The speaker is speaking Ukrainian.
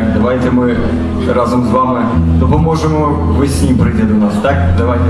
Так, давайте ми разом з вами допоможемо весні прийти до нас. Так, давайте.